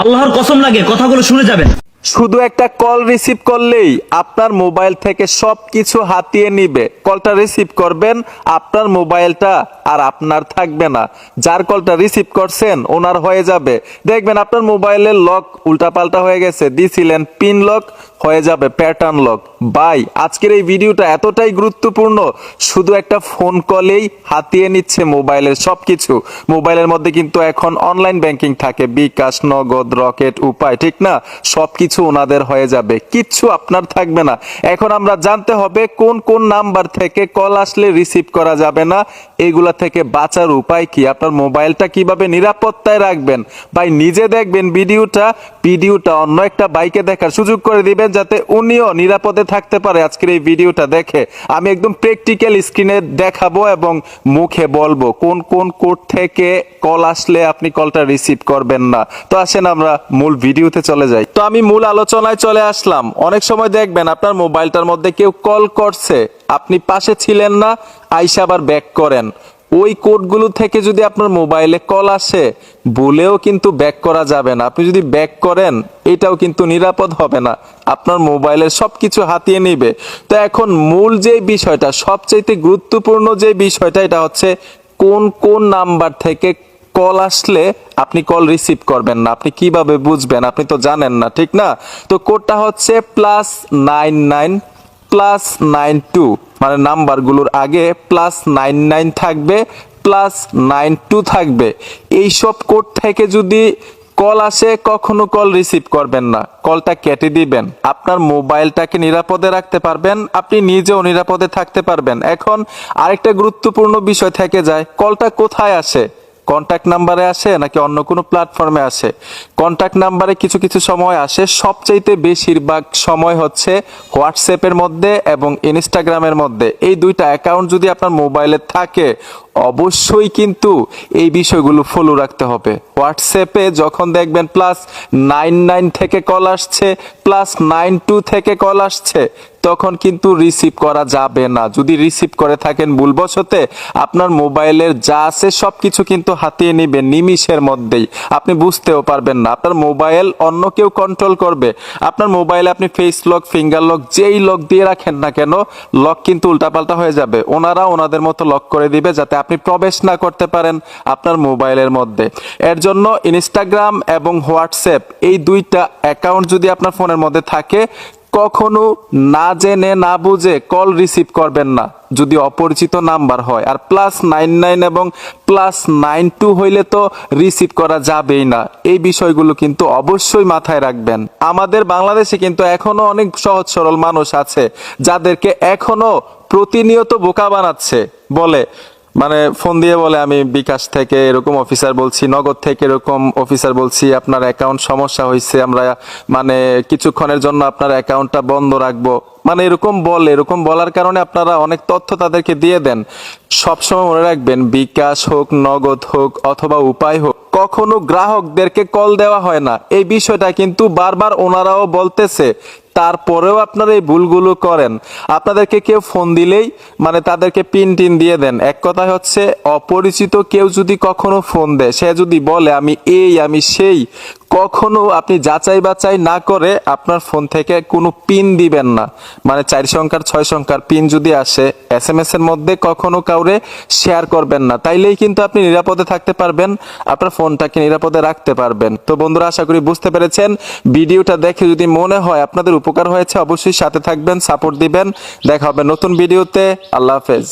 আল্লাহর কসম লাগে কথাগুলো শুনে যাবেন। শুধু একটা কল রিসিভ করলেই আপনার মোবাইল থেকে সব কিছু হাতিয়ে নিবে। কলটা রিসিভ করবেন, আপনার মোবাইলটা আর আপনার থাকবে না। যার কলটা রিসিভ করছেন, ওনার হয়ে যাবে। দেখবেন আপনার মোবাইলের লক উল্টাপাল্টা হয়ে গেছে। দিছিলেন পিন লক হয়ে যাবে প্যাটার্ন লক বাই, আজকের এই ভিডিওটা এতটাই গুরুত্বপূর্ণ। শুধু একটা ফোন কলেই হাতিয়ে নিচ্ছে মোবাইলের সবকিছু। মোবাইলের মধ্যে কিন্তু এখন অনলাইন ব্যাংকিং থাকে। বিকাশ, নগদ, রকেট, উপায়, ঠিক না? সবকিছু ওনাদের হয়ে যাবে। কিচ্ছু আপনার থাকবে না। এখন আমরা জানতে হবে কোন কোন নাম্বার থেকে কল আসলে রিসিভ করা যাবে না। এগুলা থেকে বাঁচার উপায় কি? আপনার মোবাইলটা কীভাবে নিরাপত্তায় রাখবেন? ভাই, নিজে দেখবেন ভিডিওটা। ভিডিওটা অন্য একটা বাইকে দেখার সুযোগ করে দিবেন যাতে উনিও নিরাপদে থাকতে পারে আজকের এই ভিডিওটা দেখে। আমি একদম প্র্যাকটিক্যাল স্ক্রিনে দেখাবো এবং মুখে বলব কোন কোন কোড থেকে কল আসলে আপনি কলটা রিসিভ করবেন না। তো আসেন আমরা মূল ভিডিওতে চলে যাই। তো আমি মূল আলোচনায় চলে আসলাম। অনেক সময় দেখবেন আপনার মোবাইলটার মধ্যে কেউ কল করছে, আপনি পাশে ছিলেন না, আইসা আবার ব্যাক করেন। ওই কোডগুলো থেকে যদি আপনার মোবাইলে কল আসে বলেও কিন্তু ব্যাক করা যাবে না। আপনি যদি ব্যাক করেন, এটাও কিন্তু নিরাপদ হবে না। আপনার মোবাইলের সব কিছু হাতিয়ে নিবে। তো এখন মূল যে বিষয়টা, সবচাইতে গুরুত্বপূর্ণ যে বিষয়টা, এটা হচ্ছে কোন কোন নাম্বার থেকে কল আসলে আপনি কল রিসিভ করবেন না। আপনি কীভাবে বুঝবেন? আপনি তো জানেন না, ঠিক না? তো কোডটা হচ্ছে plus nine nine plus nine two মানে নাম্বারগুলোর আগে প্লাস নাইন নাইন থাকবে প্লাস নাইন টু থাকবে। এইসব কোড থেকে যদি কল আসে, কখনো কল রিসিভ করবেন না। কলটা কেটে দিবেন। আপনার মোবাইলটাকে নিরাপদে রাখতে পারবেন, আপনি নিজেও নিরাপদে থাকতে পারবেন। এখন আরেকটা গুরুত্বপূর্ণ বিষয় থেকে যায় কলটা কোথায় আসে? কন্ট্যাক্ট নাম্বারে আসে নাকি অন্য কোনো প্ল্যাটফর্মে আসে? কন্ট্যাক্ট নাম্বারে কিছু কিছু সময় আসে। সবচাইতে বেশিরভাগ সময় হচ্ছে হোয়াটসঅ্যাপের মধ্যে এবং ইনস্টাগ্রামের মধ্যে। এই দুইটা অ্যাকাউন্ট যদি আপনার মোবাইলে থাকে অবশ্যই কিন্তু এই বিষয়গুলো ফলো রাখতে হবে। হোয়াটসঅ্যাপে যখন দেখবেন প্লাস নাইন নাইন থেকে কল আসছে প্লাস নাইন টু থেকে কল আসছে, তখন কিন্তু রিসিভ করা যাবে না। যদি রিসিভ করে থাকেন ভুলবশতে, আপনার মোবাইলের যা আছে সব কিছু কিন্তু হাতিয়ে নিবে নিমিষের মধ্যেই। আপনি বুঝতেও পারবেন না। আপনার মোবাইল অন্য কেউ কন্ট্রোল করবে। আপনার মোবাইলে আপনি ফেস লক ফিঙ্গার লক যেই লক দিয়ে রাখেন না কেন লক কিন্তু উল্টাপাল্টা হয়ে যাবে। ওনারা ওনাদের মতো লক করে দিবে যাতে আপনি প্রবেশ না করতে পারেন আপনার মোবাইলের মধ্যে। এর জন্য ইনস্টাগ্রাম এবং হোয়াটসঅ্যাপ এই দুইটা অ্যাকাউন্ট যদি আপনার ফোনের মধ্যে থাকে, কখনো না জেনে, না বুঝে কল রিসিভ করবেন না, যদি অপরিচিত নাম্বার হয়। আর প্লাস নাইন নাইন এবং প্লাস নাইন টু হইলে তো রিসিভ করা যাবেই না। এই বিষয়গুলো কিন্তু অবশ্যই মাথায় রাখবেন। আমাদের বাংলাদেশে কিন্তু এখনও অনেক সহজ সরল মানুষ আছে, যাদেরকে এখনও প্রতিনিয়ত বোকা বানাচ্ছে, বলে মানে ফোন দিয়ে বলে, আমি বিকাশ থেকে এরকম অফিসার বলছি, নগদ থেকে এরকম অফিসার বলছি, আপনার অ্যাকাউন্ট সমস্যা হয়েছে আমরা মানে কিছুক্ষণের জন্য আপনার অ্যাকাউন্টটা বন্ধ রাখব। মানে এরকম বলে, এরকম বলার কারণে আপনারা অনেক তথ্য তাদেরকে দিয়ে দেন। সবসময় মনে রাখবেন, বিকাশ হোক, নগদ হোক, অথবা উপায় হোক কখনো গ্রাহকদেরকে কল দেওয়া হয় না। এই বিষয়টা কিন্তু বারবার ওনারাও বলতেছে। তারপরেও আপনারা এই ভুলগুলো করেন। আপনাদেরকে কেউ ফোন দিলেই মানে তাদেরকে পিন টিন দিয়ে দেন। এক কথা হচ্ছে, অপরিচিত কেউ যদি কখনো ফোন দেয়, সে যদি বলে, আমি এই, আমি সেই কখনো আপনি যাচাই বাছাই না করে আপনার ফোন থেকে কোনো পিন দিবেন না। মানে চার সংখ্যার, ছয় সংখ্যার পিন যদি আসে এস এম এস এর মধ্যে কখনো কাউরে শেয়ার করবেন না। তাইলেই কিন্তু আপনি নিরাপদে থাকতে পারবেন, আপনার ফোনটাকে নিরাপদে রাখতে পারবেন। তো বন্ধুরা, আশা করি বুঝতে পেরেছেন। ভিডিওটা দেখে যদি মনে হয় আপনাদের উপকার হয়েছে, অবশ্যই সাথে থাকবেন সাপোর্ট দিবেন। দেখা হবে নতুন ভিডিওতে। আল্লাহ হাফেজ।